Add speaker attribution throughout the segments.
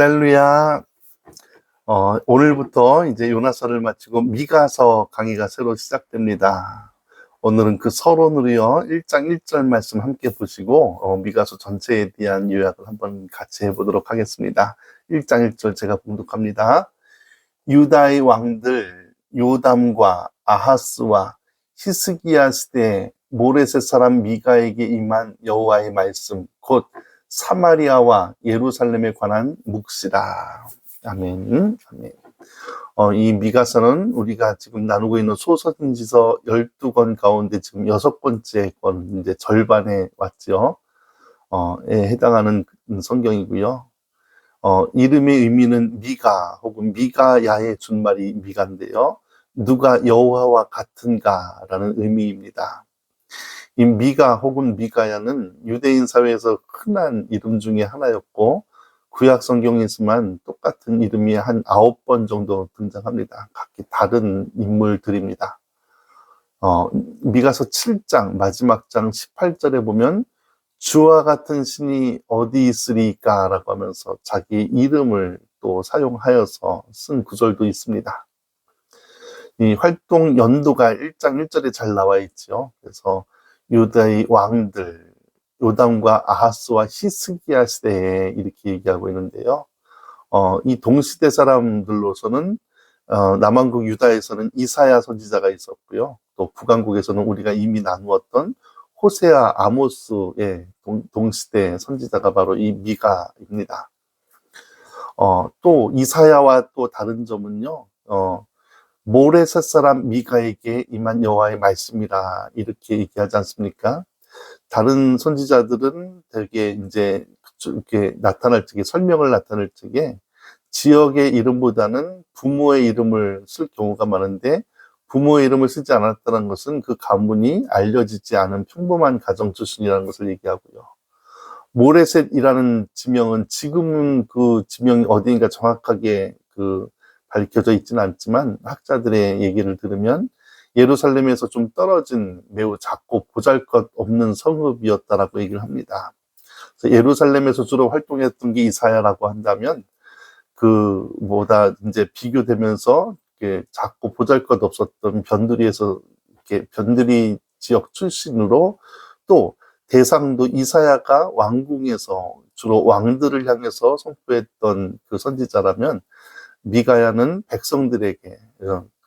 Speaker 1: 할렐루야. 어, 오늘부터 이제 요나서를 마치고 미가서 강의가 새로 시작됩니다. 오늘은 그 서론으로요, 1장 1절 말씀 함께 보시고, 어, 미가서 전체에 대한 요약을 한번 같이 해보도록 하겠습니다. 1장 1절 제가 봉독합니다. 유다의 왕들 요담과 아하스와 히스기야 시대에 모레셋 사람 미가에게 임한 여호와의 말씀, 곧 사마리아와 예루살렘에 관한 묵시라. 아멘. 아멘. 어, 이 미가서는 우리가 지금 나누고 있는 소서진지서 12권 가운데 지금 여섯 번째 권, 이제 절반에 왔죠. 어, 에 해당하는 성경이고요. 어, 이름의 의미는 미가 혹은 미가야의 준말이 미가인데요. 누가 여호와와 같은가라는 의미입니다. 이 미가 혹은 미가야는 유대인 사회에서 흔한 이름 중에 하나였고 구약 성경에서만 똑같은 이름이 한 아홉 번 정도 등장합니다. 각기 다른 인물들입니다. 어, 미가서 7장 마지막 장 18절에 보면 주와 같은 신이 어디 있으리까 라고 하면서 자기 이름을 또 사용하여서 쓴 구절도 있습니다. 이 활동 연도가 1장 1절에 잘 나와 있죠. 그래서 유다의 왕들, 요담과 아하스와 히스기야 시대에 이렇게 얘기하고 있는데요. 어, 이 동시대 사람들로서는 어, 남한국 유다에서는 이사야 선지자가 있었고요. 또 북한국에서는 우리가 이미 나누었던 호세아 아모스의 동, 동시대 선지자가 바로 이 미가입니다. 어, 또 이사야와 또 다른 점은요. 어, 모레셋 사람 미가에게 임한 여호와의 말씀이라 이렇게 얘기하지 않습니까? 다른 선지자들은 되게 이제 이렇게 나타날 적에 설명을 나타낼 적에 지역의 이름보다는 부모의 이름을 쓸 경우가 많은데 부모의 이름을 쓰지 않았다는 것은 그 가문이 알려지지 않은 평범한 가정 출신이라는 것을 얘기하고요. 모레셋이라는 지명은 지금은 그 지명이 어디인가 정확하게 그 밝혀져 있지는 않지만 학자들의 얘기를 들으면 예루살렘에서 좀 떨어진 매우 작고 보잘것 없는 성읍이었다라고 얘기를 합니다. 예루살렘에서 주로 활동했던 게 이사야라고 한다면 그 뭐다 이제 비교되면서 이렇게 작고 보잘것 없었던 변두리에서 이렇게 변두리 지역 출신으로 또 대상도 이사야가 왕궁에서 주로 왕들을 향해서 선포했던 그 선지자라면 미가야는 백성들에게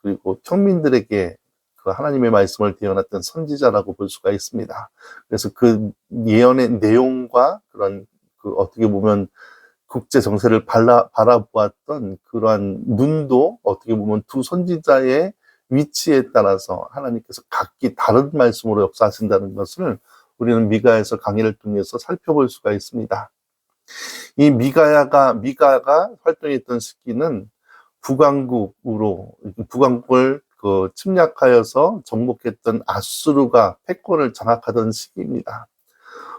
Speaker 1: 그리고 평민들에게 그 하나님의 말씀을 대언했던 선지자라고 볼 수가 있습니다. 그래서 그 예언의 내용과 그런 그 어떻게 보면 국제 정세를 발라, 바라보았던 그러한 눈도 어떻게 보면 두 선지자의 위치에 따라서 하나님께서 각기 다른 말씀으로 역사하신다는 것을 우리는 미가에서 강의를 통해서 살펴볼 수가 있습니다. 이 미가야가 미가가 활동했던 시기는 북왕국으로 북왕국을 그 침략하여서 정복했던 아수르가 패권을 장악하던 시기입니다.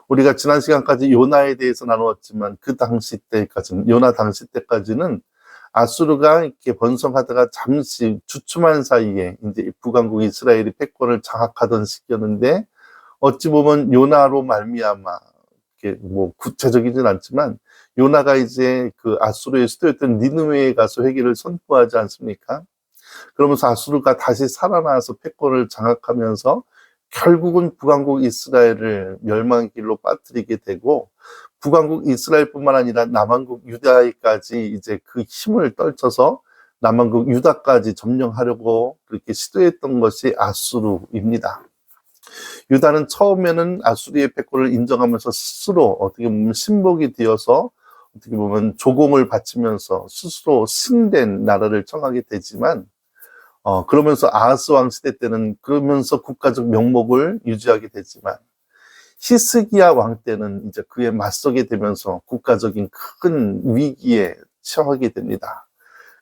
Speaker 1: 우리가 지난 시간까지 요나에 대해서 나누었지만 그 당시 때까지는 요나 당시 때까지는 아수르가 이렇게 번성하다가 잠시 주춤한 사이에 이제 북왕국 이스라엘이 패권을 장악하던 시기였는데 어찌 보면 요나로 말미암아 이렇게 뭐 구체적이진 않지만 요나가 이제 그 아수르의 수도였던 니느웨에 가서 회개를 선포하지 않습니까? 그러면서 아수르가 다시 살아나서 패권을 장악하면서 결국은 북왕국 이스라엘을 멸망의 길로 빠뜨리게 되고 북왕국 이스라엘뿐만 아니라 남한국 유다까지 이제 그 힘을 떨쳐서 남한국 유다까지 점령하려고 그렇게 시도했던 것이 아수르입니다. 유다는 처음에는 아수리의 패권을 인정하면서 스스로 어떻게 보면 신복이 되어서 어떻게 보면 조공을 바치면서 스스로 신된 나라를 청하게 되지만 어 그러면서 아하스 왕 시대 때는 그러면서 국가적 명목을 유지하게 되지만 히스기야 왕 때는 이제 그에 맞서게 되면서 국가적인 큰 위기에 처하게 됩니다.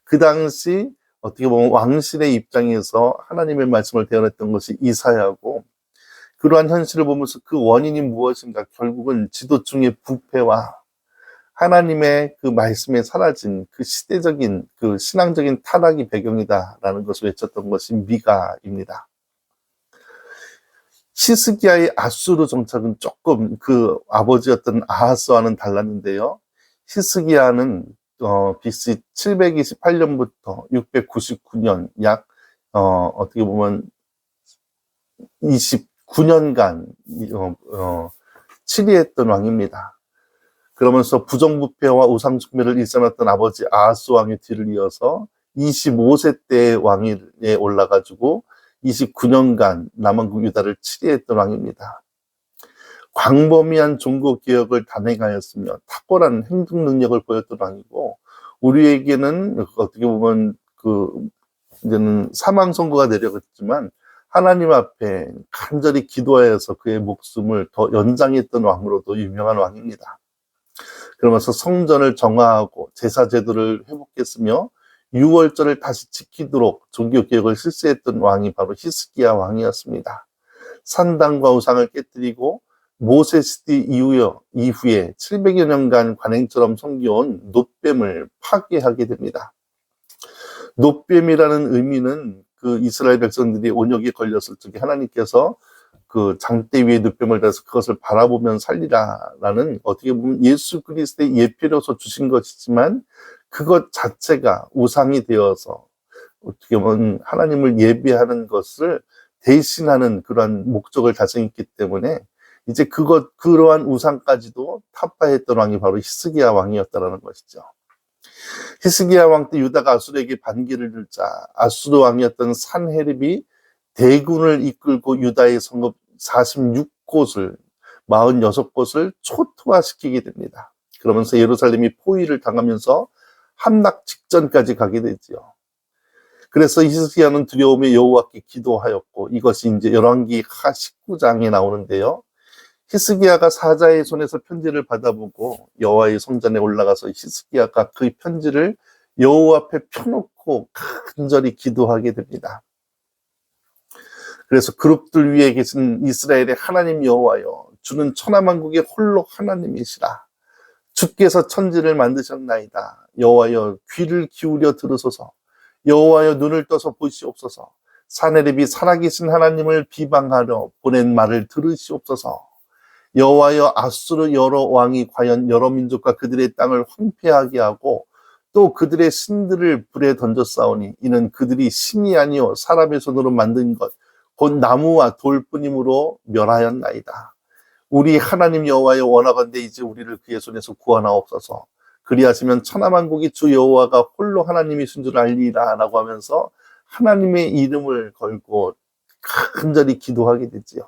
Speaker 1: 그 당시 어떻게 보면 왕실의 입장에서 하나님의 말씀을 대언했던 것이 이사야고 그러한 현실을 보면서 그 원인이 무엇인가 결국은 지도층의 부패와 하나님의 그 말씀에 사라진 그 시대적인 그 신앙적인 타락이 배경이다라는 것을 외쳤던 것이 미가입니다. 시스기야의 아수르 정착은 조금 그 아버지였던 아하스와는 달랐는데요. 히스기야는 어, BC 728년부터 699년 약 어, 어떻게 보면 29년간 어, 어, 치리했던 왕입니다. 그러면서 부정부패와 우상숭배를 일삼았던 아버지 아하스 왕의 뒤를 이어서 25세 때 왕위에 올라가지고 29년간 남한국 유다를 치리했던 왕입니다. 광범위한 종교 개혁을 단행하였으며 탁월한 행동 능력을 보였던 왕이고 우리에게는 어떻게 보면 그 이제는 사망 선고가 내려갔지만 하나님 앞에 간절히 기도하여서 그의 목숨을 더 연장했던 왕으로도 유명한 왕입니다. 그러면서 성전을 정화하고 제사 제도를 회복했으며 6월절을 다시 지키도록 종교 개혁을 실시했던 왕이 바로 히스기야 왕이었습니다. 산당과 우상을 깨뜨리고 모세 시대 이후에, 이후에 700여 년간 관행처럼 섬겨온 노뱀을 파괴하게 됩니다. 노뱀이라는 의미는 그 이스라엘 백성들이 온역에 걸렸을 적에 하나님께서 그 장대 위에 노뱀을 대서 그것을 바라보면 살리라라는 어떻게 보면 예수 그리스도의 예표로서 주신 것이지만 그것 자체가 우상이 되어서 어떻게 보면 하나님을 예배하는 것을 대신하는 그러한 목적을 달성했기 때문에 이제 그것 그러한 우상까지도 타파했던 왕이 바로 히스기야 왕이었다라는 것이죠. 히스기야 왕 때 유다가 아수르에게 반기를 들자 아수르 왕이었던 산헤립이 대군을 이끌고 유다의 성읍 46곳을 46곳을 초토화시키게 됩니다. 그러면서 예루살렘이 포위를 당하면서 함락 직전까지 가게 되지요. 그래서 히스기야는 두려움에 여호와께 기도하였고 이것이 이제 열왕기 하 19장에 나오는데요. 히스기야가 사자의 손에서 편지를 받아보고 여호와의 성전에 올라가서 히스기야가 그 편지를 여호와 앞에 펴놓고 간절히 기도하게 됩니다. 그래서 그룹들 위에 계신 이스라엘의 하나님 여호와여 주는 천하만국의 홀로 하나님이시라. 주께서 천지를 만드셨나이다. 여호와여 귀를 기울여 들으소서. 여호와여 눈을 떠서 보시옵소서. 사내립이 살아계신 하나님을 비방하려 보낸 말을 들으시옵소서 여호와여 아수르 여러 왕이 과연 여러 민족과 그들의 땅을 황폐하게 하고 또 그들의 신들을 불에 던져 싸우니 이는 그들이 신이 아니요 사람의 손으로 만든 것 곧 나무와 돌뿐이므로 멸하였나이다. 우리 하나님 여호와여 원하건대 이제 우리를 그의 손에서 구하나옵소서. 그리하시면 천하만국이 주 여호와가 홀로 하나님이신 줄 알리라라고 하면서 하나님의 이름을 걸고 간절히 기도하게 되지요.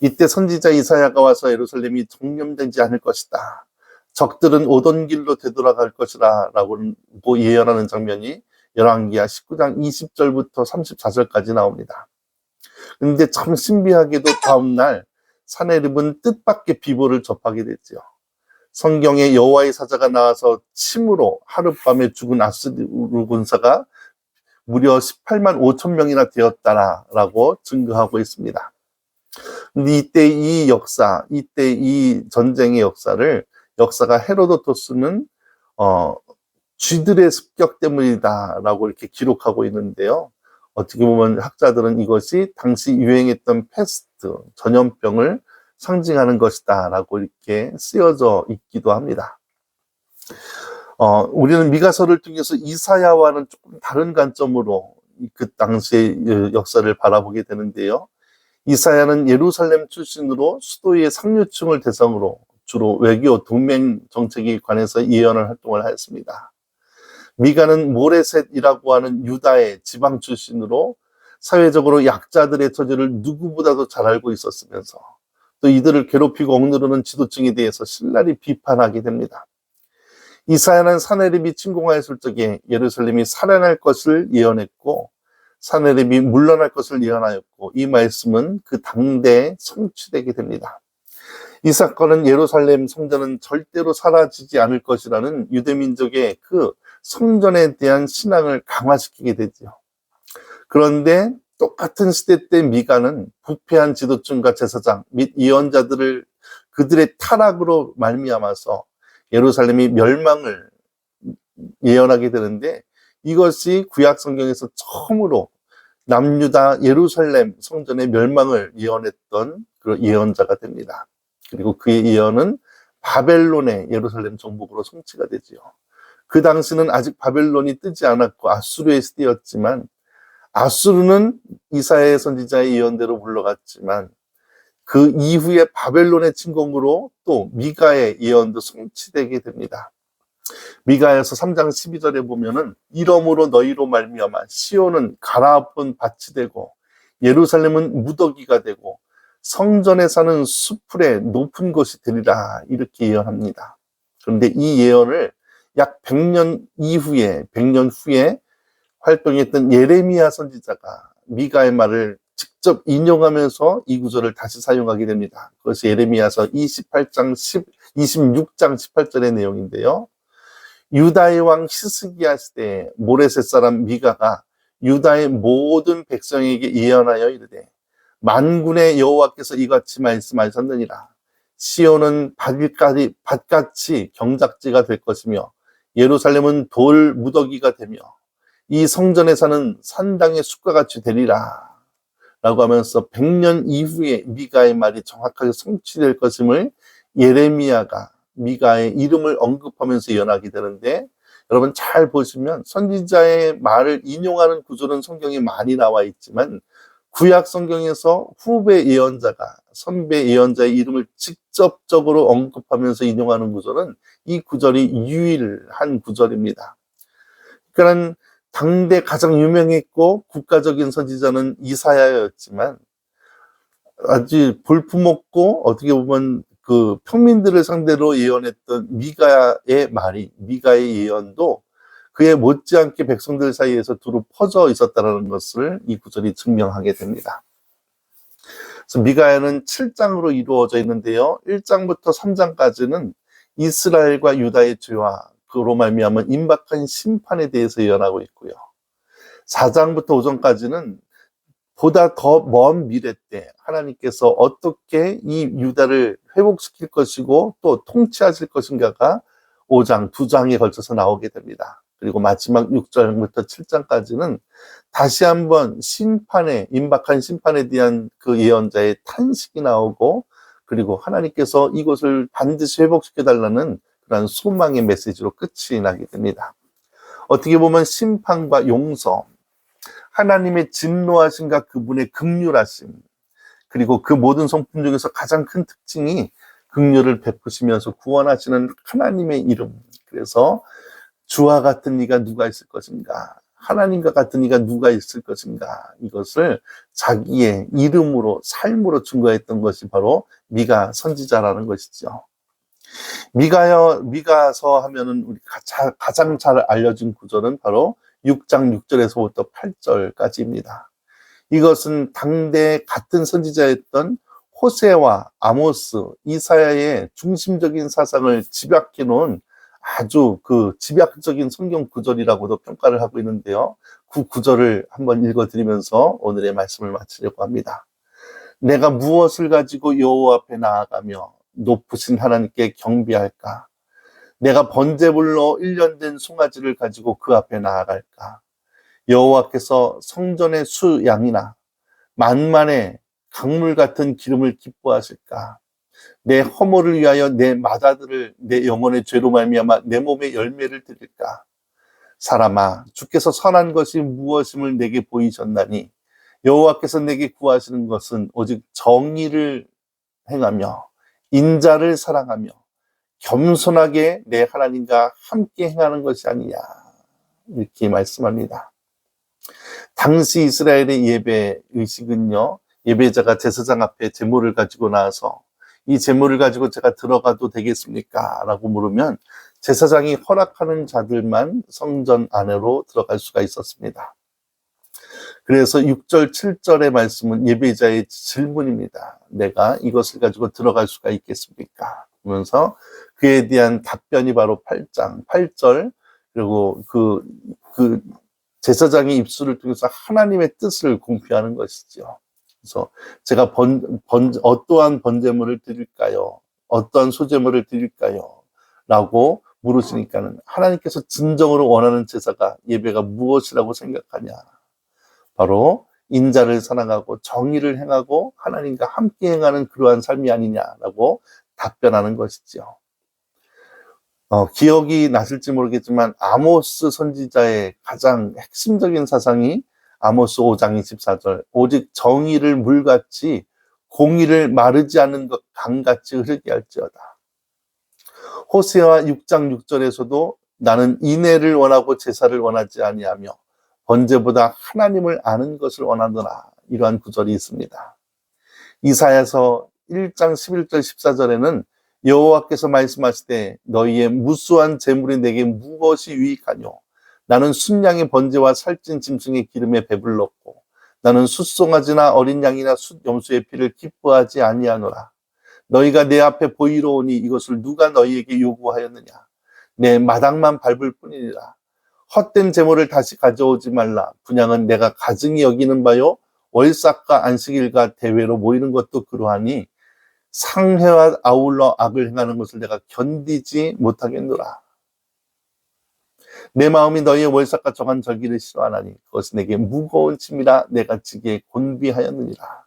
Speaker 1: 이때 선지자 이사야가 와서 예루살렘이 정념되지 않을 것이다. 적들은 오던 길로 되돌아갈 것이라 라고 예언하는 장면이 열왕기하 19장 20절부터 34절까지 나옵니다. 근데 참 신비하게도 다음날 사내립은 뜻밖의 비보를 접하게 됐지요. 성경에 여호와의 사자가 나와서 침으로 하룻밤에 죽은 아스르 군사가 무려 18만 5천 명이나 되었다라고 증거하고 있습니다. 이때 이 역사, 이때 이 전쟁의 역사를 역사가 헤로도토스는 어 쥐들의 습격 때문이다라고 이렇게 기록하고 있는데요. 어떻게 보면 학자들은 이것이 당시 유행했던 패스트, 전염병을 상징하는 것이다라고 이렇게 쓰여져 있기도 합니다. 어, 우리는 미가서를 통해서 이사야와는 조금 다른 관점으로 그 당시의 역사를 바라보게 되는데요. 이사야는 예루살렘 출신으로 수도의 상류층을 대상으로 주로 외교 동맹 정책에 관해서 예언을 활동을 하였습니다. 미가는 모레셋이라고 하는 유다의 지방 출신으로 사회적으로 약자들의 처지를 누구보다도 잘 알고 있었으면서 또 이들을 괴롭히고 억누르는 지도층에 대해서 신랄히 비판하게 됩니다. 이사야는 사내립이 침공하였을 적에 예루살렘이 살아날 것을 예언했고 사내립이 물러날 것을 예언하였고 이 말씀은 그 당대에 성취되게 됩니다. 이 사건은 예루살렘 성전은 절대로 사라지지 않을 것이라는 유대민족의 그 성전에 대한 신앙을 강화시키게 되죠. 그런데 똑같은 시대 때 미가는 부패한 지도층과 제사장 및 예언자들을 그들의 타락으로 말미암아서 예루살렘이 멸망을 예언하게 되는데 이것이 구약 성경에서 처음으로 남유다 예루살렘 성전의 멸망을 예언했던 그 예언자가 됩니다. 그리고 그의 예언은 바벨론의 예루살렘 정복으로 성취가 되지요. 그 당시는 아직 바벨론이 뜨지 않았고 아수르의 시대였지만 아수르는 이사야의 선지자의 예언대로 물러갔지만 그 이후에 바벨론의 침공으로 또 미가의 예언도 성취되게 됩니다. 미가에서 3장 12절에 보면은 이러므로 너희로 말미암아 시온은 가라앉은 밭이 되고 예루살렘은 무더기가 되고 성전에 사는 수풀의 높은 곳이 되리라 이렇게 예언합니다. 그런데 이 예언을 약 100년 이후에 100년 후에 활동했던 예레미야 선지자가 미가의 말을 직접 인용하면서 이 구절을 다시 사용하게 됩니다. 그것이 예레미야서 28장 10, 26장 18절의 내용인데요. 유다의 왕 히스기야 시대에 모레셋 사람 미가가 유다의 모든 백성에게 예언하여 이르되 만군의 여호와께서 이같이 말씀하셨느니라. 시온은 밭까지 밭같이 경작지가 될 것이며 예루살렘은 돌 무더기가 되며 이 성전에 사는 산당의 숲과 같이 되리라. 라고 하면서 100년 이후에 미가의 말이 정확하게 성취될 것임을 예레미야가 미가의 이름을 언급하면서 예언하게 되는데 여러분 잘 보시면 선지자의 말을 인용하는 구조는 성경에 많이 나와 있지만 구약 성경에서 후배 예언자가 선배 예언자의 이름을 직접적으로 언급하면서 인용하는 구절은 이 구절이 유일한 구절입니다. 그러니까 당대 가장 유명했고 국가적인 선지자는 이사야였지만 아주 볼품없고 어떻게 보면 그 평민들을 상대로 예언했던 미가의 말이 미가의 예언도 그에 못지않게 백성들 사이에서 두루 퍼져 있었다는 것을 이 구절이 증명하게 됩니다. 그래서 미가야는 7장으로 이루어져 있는데요. 1장부터 3장까지는 이스라엘과 유다의 죄와 그로 말미암은 임박한 심판에 대해서 예언하고 있고요. 4장부터 5장까지는 보다 더 먼 미래 때 하나님께서 어떻게 이 유다를 회복시킬 것이고 또 통치하실 것인가가 5장, 2장에 걸쳐서 나오게 됩니다. 그리고 마지막 6절부터 7장까지는 다시 한번 심판에, 임박한 심판에 대한 그 예언자의 탄식이 나오고 그리고 하나님께서 이것을 반드시 회복시켜 달라는 그런 소망의 메시지로 끝이 나게 됩니다. 어떻게 보면 심판과 용서, 하나님의 진노하심과 그분의 극률하심 그리고 그 모든 성품 중에서 가장 큰 특징이 극률을 베푸시면서 구원하시는 하나님의 이름. 그래서 주와 같은 이가 누가 있을 것인가? 하나님과 같은 이가 누가 있을 것인가? 이것을 자기의 이름으로 삶으로 증거했던 것이 바로 미가 선지자라는 것이죠. 미가여 미가서 하면은 우리 가장 잘 알려진 구절은 바로 6장 6절에서부터 8절까지입니다. 이것은 당대 같은 선지자였던 호세와 아모스, 이사야의 중심적인 사상을 집약해 놓은 아주 그 집약적인 성경 구절이라고도 평가를 하고 있는데요. 그 구절을 한번 읽어드리면서 오늘의 말씀을 마치려고 합니다. 내가 무엇을 가지고 여호와 앞에 나아가며 높으신 하나님께 경비할까? 내가 번제물로 1년 된 송아지를 가지고 그 앞에 나아갈까? 여호와께서 성전의 수 양이나 만만의 강물 같은 기름을 기뻐하실까? 내 허물을 위하여 내 마다들을 내 영혼의 죄로 말미암아 내 몸에 열매를 드릴까? 사람아, 주께서 선한 것이 무엇임을 내게 보이셨나니 여호와께서 내게 구하시는 것은 오직 정의를 행하며 인자를 사랑하며 겸손하게 내 하나님과 함께 행하는 것이 아니냐. 이렇게 말씀합니다. 당시 이스라엘의 예배 의식은요, 예배자가 제사장 앞에 제물을 가지고 나와서 이 제물을 가지고 제가 들어가도 되겠습니까? 라고 물으면 제사장이 허락하는 자들만 성전 안으로 들어갈 수가 있었습니다. 그래서 6절, 7절의 말씀은 예배자의 질문입니다. 내가 이것을 가지고 들어갈 수가 있겠습니까? 그러면서 그에 대한 답변이 바로 8장, 8절, 그리고 그, 그 제사장의 입술을 통해서 하나님의 뜻을 공표하는 것이죠. 그래서 제가 번, 번, 어떠한 번제물을 드릴까요? 어떠한 소제물을 드릴까요? 라고 물으시니까는 하나님께서 진정으로 원하는 제사가 예배가 무엇이라고 생각하냐? 바로 인자를 사랑하고 정의를 행하고 하나님과 함께 행하는 그러한 삶이 아니냐라고 답변하는 것이죠. 어, 기억이 나실지 모르겠지만 아모스 선지자의 가장 핵심적인 사상이 아모스 5장 24절 오직 정의를 물같이 공의를 마르지 않는 것 강같이 흐르게 할지어다. 호세아 6장 6절에서도 나는 인애를 원하고 제사를 원하지 아니하며 번제보다 하나님을 아는 것을 원하노라 이러한 구절이 있습니다. 이사야서 1장 11절 14절에는 여호와께서 말씀하시되 너희의 무수한 재물이 내게 무엇이 유익하뇨? 나는 순양의 번제와 살찐 짐승의 기름에 배불렀고 나는 숫송아지나 어린 양이나 숫 염소의 피를 기뻐하지 아니하노라. 너희가 내 앞에 보이러 오니 이것을 누가 너희에게 요구하였느냐? 내 마당만 밟을 뿐이니라. 헛된 재물을 다시 가져오지 말라. 분양은 내가 가증히 여기는 바요 월삭과 안식일과 대회로 모이는 것도 그러하니 상해와 아울러 악을 행하는 것을 내가 견디지 못하겠노라. 내 마음이 너희의 월삭과 정한 절기를 싫어하나니 그것이 내게 무거운 짐이라 내가 지게 곤비하였느니라.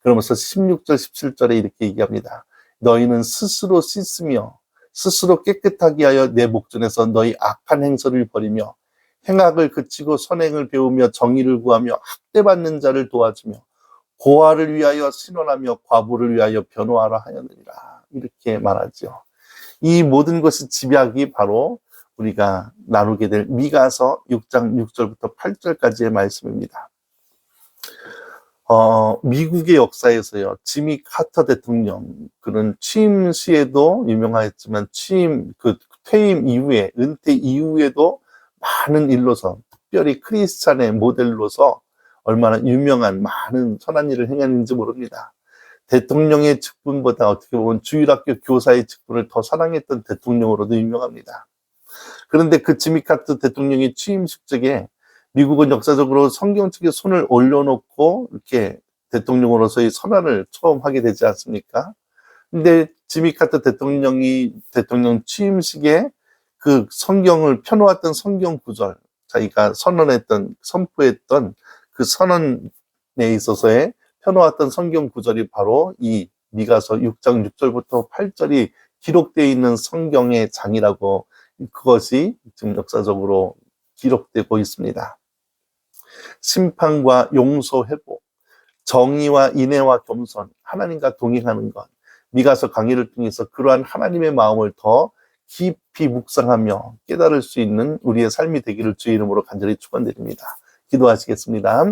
Speaker 1: 그러면서 16절 17절에 이렇게 얘기합니다. 너희는 스스로 씻으며 스스로 깨끗하게 하여 내 목전에서 너희 악한 행설을 버리며 행악을 그치고 선행을 배우며 정의를 구하며 학대받는 자를 도와주며 고아를 위하여 신원하며 과부를 위하여 변호하라 하였느니라. 이렇게 말하죠. 이 모든 것이 집약이 바로 우리가 나누게 될 미가서 6장 6절부터 8절까지의 말씀입니다. 어, 미국의 역사에서요, 지미 카터 대통령, 그런 취임 시에도 유명하였지만, 취임, 그, 퇴임 이후에, 은퇴 이후에도 많은 일로서, 특별히 크리스찬의 모델로서 얼마나 유명한 많은 선한 일을 행했는지 모릅니다. 대통령의 직분보다 어떻게 보면 주일학교 교사의 직분을 더 사랑했던 대통령으로도 유명합니다. 그런데 그 지미 카트 대통령이 취임식 적에 미국은 역사적으로 성경책에 손을 올려놓고 이렇게 대통령으로서의 선언을 처음 하게 되지 않습니까? 근데 지미 카트 대통령이 대통령 취임식에 그 성경을 펴놓았던 성경 구절, 자기가 선언했던, 선포했던 그 선언에 있어서의 펴놓았던 성경 구절이 바로 이 미가서 6장 6절부터 8절이 기록되어 있는 성경의 장이라고 그것이 지금 역사적으로 기록되고 있습니다. 심판과 용서 회복, 정의와 인애와 겸손, 하나님과 동행하는 것, 미가서 강의를 통해서 그러한 하나님의 마음을 더 깊이 묵상하며 깨달을 수 있는 우리의 삶이 되기를 주의 이름으로 간절히 축원드립니다. 기도하시겠습니다.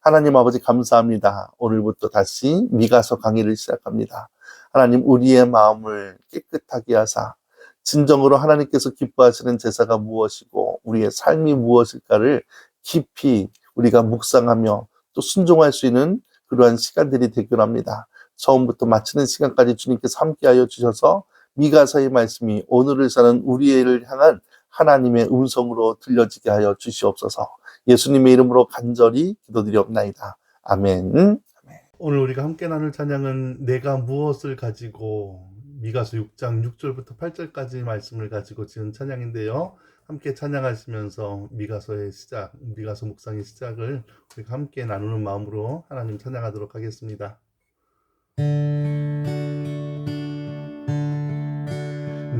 Speaker 1: 하나님 아버지 감사합니다. 오늘부터 다시 미가서 강의를 시작합니다. 하나님 우리의 마음을 깨끗하게 하사 진정으로 하나님께서 기뻐하시는 제사가 무엇이고 우리의 삶이 무엇일까를 깊이 우리가 묵상하며 또 순종할 수 있는 그러한 시간들이 되길 합니다. 처음부터 마치는 시간까지 주님께서 함께하여 주셔서 미가서의 말씀이 오늘을 사는 우리를 향한 하나님의 음성으로 들려지게 하여 주시옵소서. 예수님의 이름으로 간절히 기도드리옵나이다. 아멘.
Speaker 2: 오늘 우리가 함께 나눌 찬양은 내가 무엇을 가지고 미가서 6장 6절부터 8절까지 말씀을 가지고 지은 찬양인데요. 함께 찬양하시면서 미가서의 시작, 미가서 묵상의 시작을 우리가 함께 나누는 마음으로 하나님 찬양하도록 하겠습니다.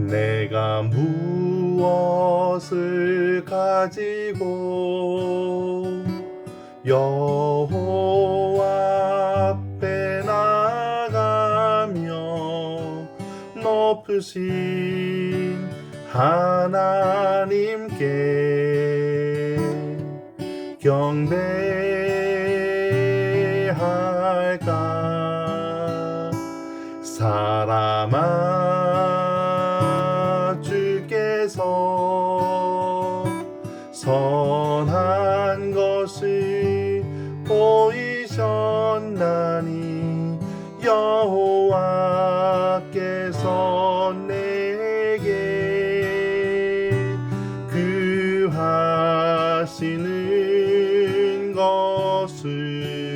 Speaker 2: 내가 무 엇을 가지고 여호와 앞에 나가며 높으신 하나님께 경배 것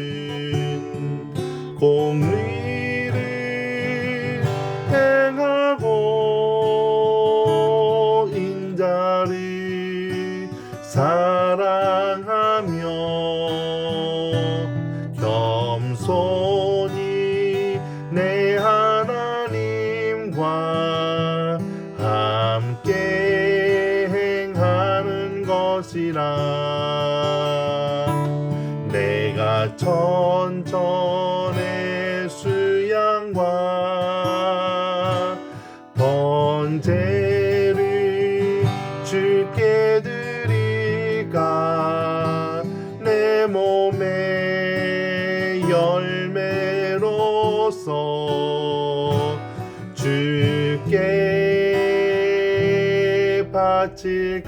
Speaker 2: 주